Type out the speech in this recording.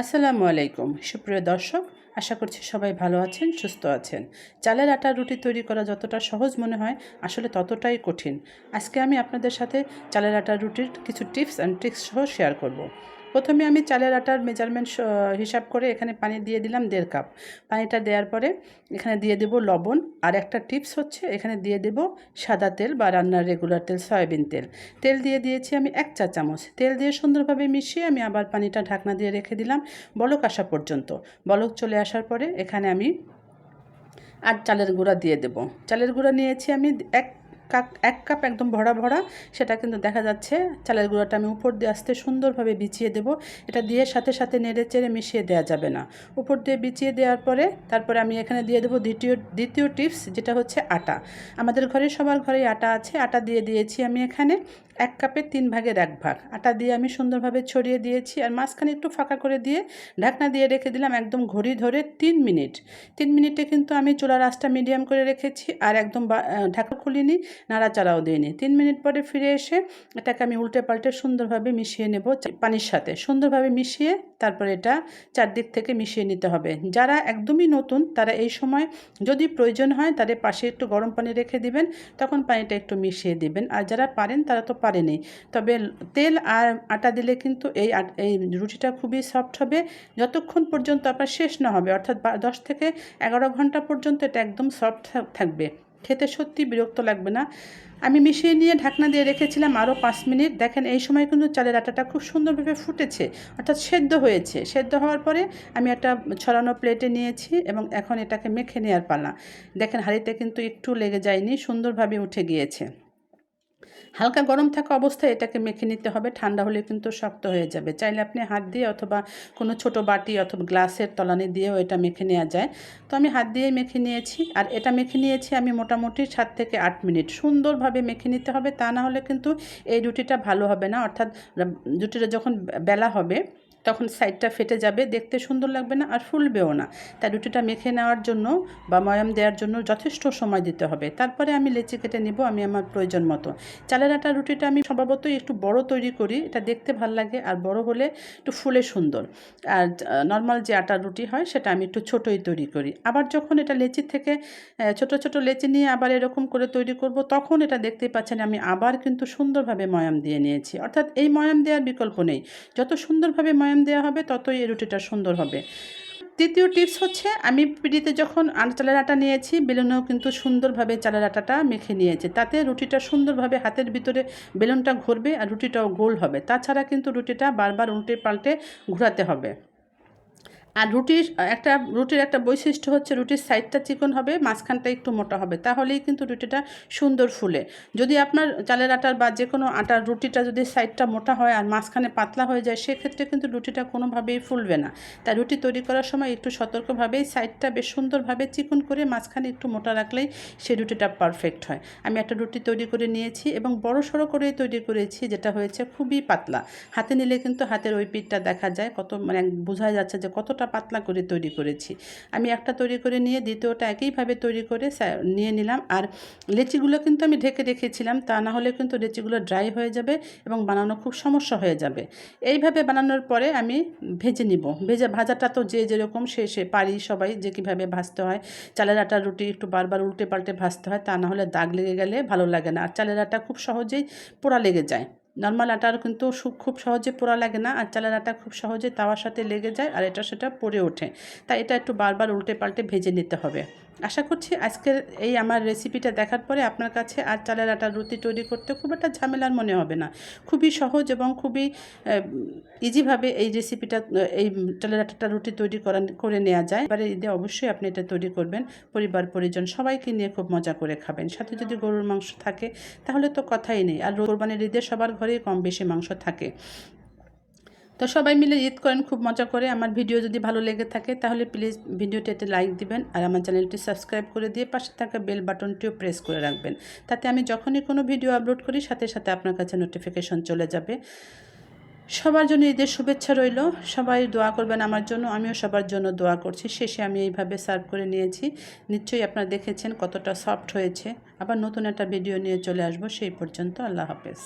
আসসালামু আলাইকুম। সুপ্রিয় দর্শক, আশা করছি সবাই ভালো আছেন, সুস্থ আছেন। চালের আটার রুটি তৈরি করা যতটা সহজ মনে হয়, আসলে ততটাই কঠিন। আজকে আমি আপনাদের সাথে চালের আটার রুটির কিছু টিপস অ্যান্ড ট্রিক্স সহ শেয়ার করব। প্রথমে আমি চালের আটার মেজারমেন্ট হিসাব করে এখানে পানি দিয়ে দিলাম দেড় কাপ। পানিটা দেওয়ার পরে এখানে দিয়ে দেব লবণ। আর একটা টিপস হচ্ছে, এখানে দিয়ে দেব সাদা তেল বা রান্নার রেগুলার তেল, সয়াবিন তেল। তেল দিয়ে দিয়েছি আমি এক চা চামচ। তেল দিয়ে সুন্দরভাবে মিশিয়ে আমি আবার পানিটা ঢাকনা দিয়ে রেখে দিলাম বলক আসা পর্যন্ত। বলক চলে আসার পরে এখানে আমি আর চালের গুঁড়া দিয়ে দেব। চালের গুঁড়া নিয়েছি আমি এক কাপ, এক কাপ একদম ভরা ভরা, সেটা কিন্তু দেখা যাচ্ছে। চালের গুঁড়াটা আমি উপর দিয়ে আসতে সুন্দরভাবে বিছিয়ে দেব। এটা দিয়ে সাথে সাথে নেড়ে চেড়ে মিশিয়ে দেওয়া যাবে না। উপর দিয়ে বিছিয়ে দেওয়ার পরে, তারপরে আমি এখানে দিয়ে দেবো দ্বিতীয় দ্বিতীয় টিপস, যেটা হচ্ছে আটা। আমাদের ঘরে, সবার ঘরেই আটা আছে। আটা দিয়ে দিয়েছি আমি এখানে। এক কাপের তিন ভাগের এক ভাগ। আটা দিয়ে আমি সুন্দরভাবে ছড়িয়ে দিয়েছি আর মাঝখানে একটু ফাঁকা করে দিয়ে ঢাকনা দিয়ে রেখে দিলাম একদম ঘড়ি ধরে তিন মিনিট। তিন মিনিটে কিন্তু আমি চুলার আঁচটা মিডিয়াম করে রেখেছি আর একদম ঢাকা খুলিনি, নাড়াচাড়াও দিইনি। তিন মিনিট পরে ফিরে এসে এটাকে আমি উল্টে পাল্টে সুন্দরভাবে মিশিয়ে নেব পানির সাথে। সুন্দরভাবে মিশিয়ে তারপরে এটা চারদিক থেকে মিশিয়ে নিতে হবে। যারা একদমই নতুন, তারা এই সময় যদি প্রয়োজন হয় তাদের পাশে একটু গরম পানি রেখে দিবেন, তখন পানিটা একটু মিশিয়ে দিবেন। আর যারা পারেন তারা তো পারেনি। তবে তেল আর আটা দিলে কিন্তু এই এই রুটিটা খুবই সফট হবে। যতক্ষণ পর্যন্ত আপনার শেষ না হবে, অর্থাৎ দশ থেকে এগারো ঘণ্টা পর্যন্ত এটা একদম সফট থাকবে। খেতে সত্যি বিরক্ত লাগবে না। আমি মিশিয়ে নিয়ে ঢাকনা দিয়ে রেখেছিলাম আরও পাঁচ মিনিট। দেখেন এই সময় কিন্তু চালের আটাটা খুব সুন্দরভাবে ফুটেছে, অর্থাৎ সেদ্ধ হয়েছে। সেদ্ধ হওয়ার পরে আমি একটা ছড়ানো প্লেটে নিয়েছি এবং এখন এটাকে মেখে নেওয়ার পালা। দেখেন হাঁড়িতে কিন্তু একটু লেগে যায়নি, সুন্দরভাবে উঠে গিয়েছে। হালকা গরম থাকা অবস্থায় এটাকে মেখে নিতে হবে। ঠান্ডা হলে কিন্তু শক্ত হয়ে যাবে। চাইলে আপনি হাত দিয়ে অথবা কোনো ছোট বাটি অথবা গ্লাসের তলানি দিয়েও এটা মেখে নেওয়া যায়। তো আমি হাত দিয়ে মেখে নিয়েছি। আর এটা মেখে নিয়েছি আমি মোটামুটি সাত থেকে আট মিনিট। সুন্দরভাবে মেখে নিতে হবে। তা না হলে কিন্তু এই রুটিটা ভালো হবে না। অর্থাৎ রুটিটা যখন বেলা হবে তখন সাইডটা ফেটে যাবে, দেখতে সুন্দর লাগবে না আর ফুলবেও না। তাই রুটিটা মেখে নেওয়ার জন্য বা ময়াম দেওয়ার জন্য যথেষ্ট সময় দিতে হবে। তারপরে আমি লেচি কেটে নিব আমি আমার প্রয়োজন মতো। চালের আটা রুটিটা আমি স্বভাবতই একটু বড় তৈরি করি, এটা দেখতে ভালো লাগে আর বড় হলে একটু ফুলে সুন্দর। আর নর্মাল যে আটার রুটি হয় সেটা আমি একটু ছোটোই তৈরি করি। আবার যখন এটা লেচির থেকে ছোট ছোট লেচি নিয়ে আবার এরকম করে তৈরি করব, তখন এটা দেখতেই পাচ্ছেন আমি আবার কিন্তু সুন্দরভাবে ময়াম দিয়ে নিয়েছি। অর্থাৎ এই ময়াম দেওয়ার বিকল্প নেই। যত সুন্দরভাবে ময়াম ময়াম দেওয়া হবে, ততই এই রুটিটা সুন্দর হবে। তৃতীয় টিপস হচ্ছে, আমি পিড়িতে যখন চালের আটা নিয়েছি, বেলুনেও কিন্তু সুন্দরভাবে চালের আটাটা মেখে নিয়েছে। তাতে রুটিটা সুন্দরভাবে হাতের ভিতরে বেলুনটা ঘুরবে আর রুটিটাও গোল হবে। তাছাড়া কিন্তু রুটিটা বারবার উল্টে পাল্টে ঘোরাতে হবে। আর রুটির, একটা রুটির একটা বৈশিষ্ট্য হচ্ছে রুটির সাইডটা চিকন হবে, মাঝখানটা একটু মোটা হবে। তাহলেই কিন্তু রুটিটা সুন্দর ফুলে। যদি আপনার চালের আটার বা যে কোনো আটার রুটিটা যদি সাইডটা মোটা হয় আর মাঝখানে পাতলা হয়ে যায়, সেক্ষেত্রে কিন্তু রুটিটা কোনোভাবেই ফুলবে না। তাই রুটি তৈরি করার সময় একটু সতর্কভাবেই সাইডটা বেশ সুন্দরভাবে চিকন করে মাঝখানে একটু মোটা রাখলেই সেই রুটিটা পারফেক্ট হয়। আমি একটা রুটি তৈরি করে নিয়েছি এবং বড় সড়ো করে তৈরি করেছি, যেটা হয়েছে খুবই পাতলা। হাতে নিলে কিন্তু হাতের ওই পিঠটা দেখা যায়, কত মানে বোঝা যাচ্ছে যে কতটা কতটা পাতলা করে তৈরি করেছি। আমি একটা তৈরি করে নিয়ে, দ্বিতীয়টা একইভাবে তৈরি করে নিয়ে নিলাম। আর লেচিগুলো কিন্তু আমি ঢেকে রেখেছিলাম, তা না হলে কিন্তু লেচিগুলো ড্রাই হয়ে যাবে এবং বানানো খুব সমস্যা হয়ে যাবে। এইভাবে বানানোর পরে আমি ভেজে নিব। ভেজে ভাজাটা তো যে যেরকম সে সে পারি সবাই যে কীভাবে ভাজতে হয়। চালের আটার রুটি একটু বারবার উল্টে পাল্টে ভাজতে হয়, তা না হলে দাগ লেগে গেলে ভালো লাগে না। আর চালের আটা খুব সহজেই পোড়া লেগে যায়। নর্মাল আটার কিন্তু খুব সহজে পোড়া লাগে না আর চালের আটা খুব সহজে তাওয়ার সাথে লেগে যায় আর এটা সেটা পড়ে ওঠে। তাই এটা একটু বারবার উল্টে পাল্টে ভেজে নিতে হবে। আশা করছি আজকের এই আমার রেসিপিটা দেখার পরে আপনার কাছে আর চালের আটার রুটি তৈরি করতে খুব একটা ঝামেলার মনে হবে না। খুবই সহজ এবং খুবই ইজিভাবে এই রেসিপিটা এই চালের আটাটা রুটি তৈরি করা, করে নেওয়া যায়। এবারে ঈদে অবশ্যই আপনি এটা তৈরি করবেন। পরিবার, পরিজন সবাইকে নিয়ে খুব মজা করে খাবেন। সাথে যদি গরুর মাংস থাকে তাহলে তো কথাই নেই। আর কোরবানির ঈদে সবার ঘরেই কম বেশি মাংস থাকে। তো সবাই মিলে ঈদ করেন, খুব মজা করে। আমার ভিডিও যদি ভালো লেগে থাকে, তাহলে প্লিজ ভিডিওটিতে লাইক দিবেন আর আমার চ্যানেলটি সাবস্ক্রাইব করে দিয়ে পাশে থাকা বেল বাটনটিও প্রেস করে রাখবেন। তাতে আমি যখনই কোনো ভিডিও আপলোড করি, সাথে সাথে আপনার কাছে নোটিফিকেশন চলে যাবে। সবার জন্য ঈদের শুভেচ্ছা রইল। সবাই দোয়া করবেন আমার জন্য, আমিও সবার জন্য দোয়া করছি। শেষে আমি এইভাবে সার্ভ করে নিয়েছি। নিশ্চয়ই আপনারা দেখেছেন কতটা সফট হয়েছে। আবার নতুন একটা ভিডিও নিয়ে চলে আসব। সেই পর্যন্ত আল্লাহ হাফেজ।